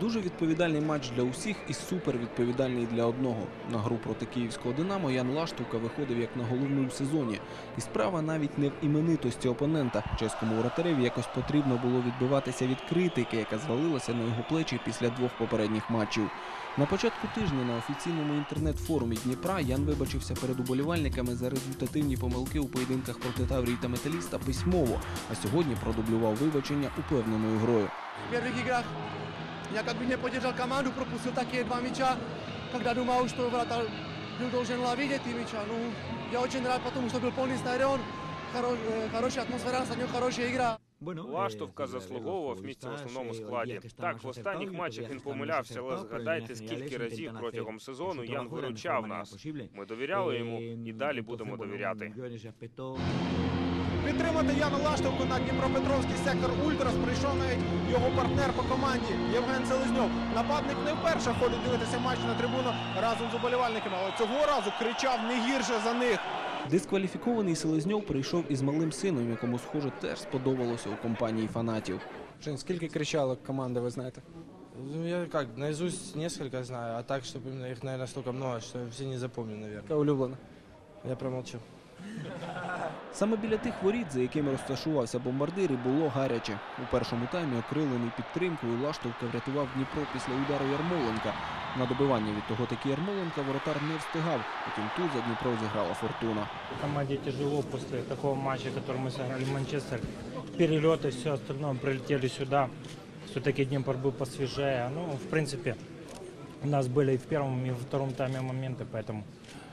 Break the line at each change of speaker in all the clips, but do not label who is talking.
Дуже відповідальний матч для усіх і супер відповідальний для одного. На гру проти київського Динамо Ян Лаштовка виходив як на головну в сезоні. І справа навіть не в іменитості опонента. Чеському воротареві якось потрібно було відбиватися від критики, яка звалилася на його плечі після двох попередніх матчів. На початку тижня на офіційному інтернет-форумі Дніпра Ян вибачився перед уболівальниками за результативні помилки у поєдинках проти Таврії та Металіста письмово, а сьогодні продублював вибачення упевненою грою.
В первых играх я как бы не поддержал команду, пропустил такие два мяча, когда думал, что вратарь был должен ловить эти мяча. Ну, я очень рад, потому что был полный стадион, хоро- э, хорошая атмосфера, на стадионе хорошая игра.
Лаштовка заслуговував місце в основному складі. Так, в останніх матчах він помилявся, але згадайте, скільки разів протягом сезону Ян виручав нас. Ми довіряли йому і далі будемо довіряти.
Підтримати Яну Лаштовку на Дніпропетровський сектор Ультрас прийшов навіть його партнер по команді Євген Селезньов. Нападник не вперше ходить дивитися матч на трибуну разом з уболівальниками, але цього разу кричав не гірше за них.
Дискваліфікований Селезньов прийшов із малим сином, якому, схоже, теж сподобалося у компанії фанатів.
Жень, скільки кричалок команди, ви знаєте?
Ну, я как, наизусть несколько знаю, а так, чтобы именно их, наверное, столько много, что все не запомню, наверное.
Яка улюблена?
Я промолчу.
Саме біля тих воріт, за якими розташувався бомбардир, і було гаряче. У першому таймі, окрилений підтримкою, Лаштовка врятував Дніпро після удару Ярмоленка. На добивання від того таки Ярмоленка воротар не встигав. Потім тут за Дніпро зіграла фортуна.
Команде тяжело после такого матча, который мы сыграли в Манчестер. Перелеты, все остальное, прилетели сюда. Все-таки Днепр был посвежее. Ну, в принципе, у нас были и в первом, и во втором тайме моменты, поэтому э,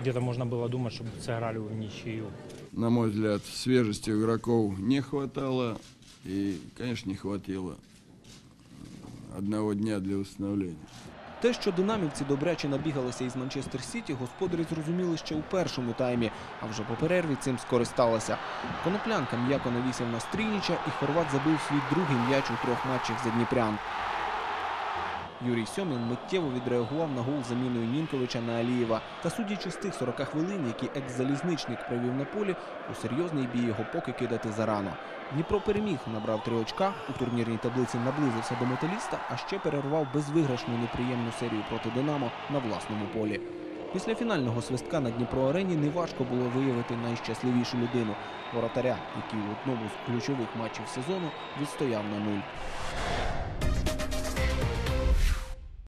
где-то можно было думать, чтобы сыграли в ничью.
на мой взгляд, свежести у игроков не хватало. И, конечно, не хватило э, одного дня для восстановления.
Те, що динамівці добряче набігалися із Манчестер Сіті, господарі зрозуміли ще у першому таймі, а вже по перерві цим скористалися. Коноплянка м'яко навісив на Стрініча, і Хорват забив свій другий м'яч у трьох матчах за Дніпрян. Юрій Сьомін миттєво відреагував на гол заміною Нінковича на Алієва. Та судячи з тих 40 хвилин, які екс-залізничник провів на полі, у серйозний бій його поки кидати зарано. Дніпро переміг, набрав три очка, у турнірній таблиці наблизився до металіста, а ще перервав безвиграшну неприємну серію проти Динамо на власному полі. Після фінального свистка на Дніпро арені неважко було виявити найщасливішу людину воротаря, який у одному з ключових матчів сезону відстояв на нуль.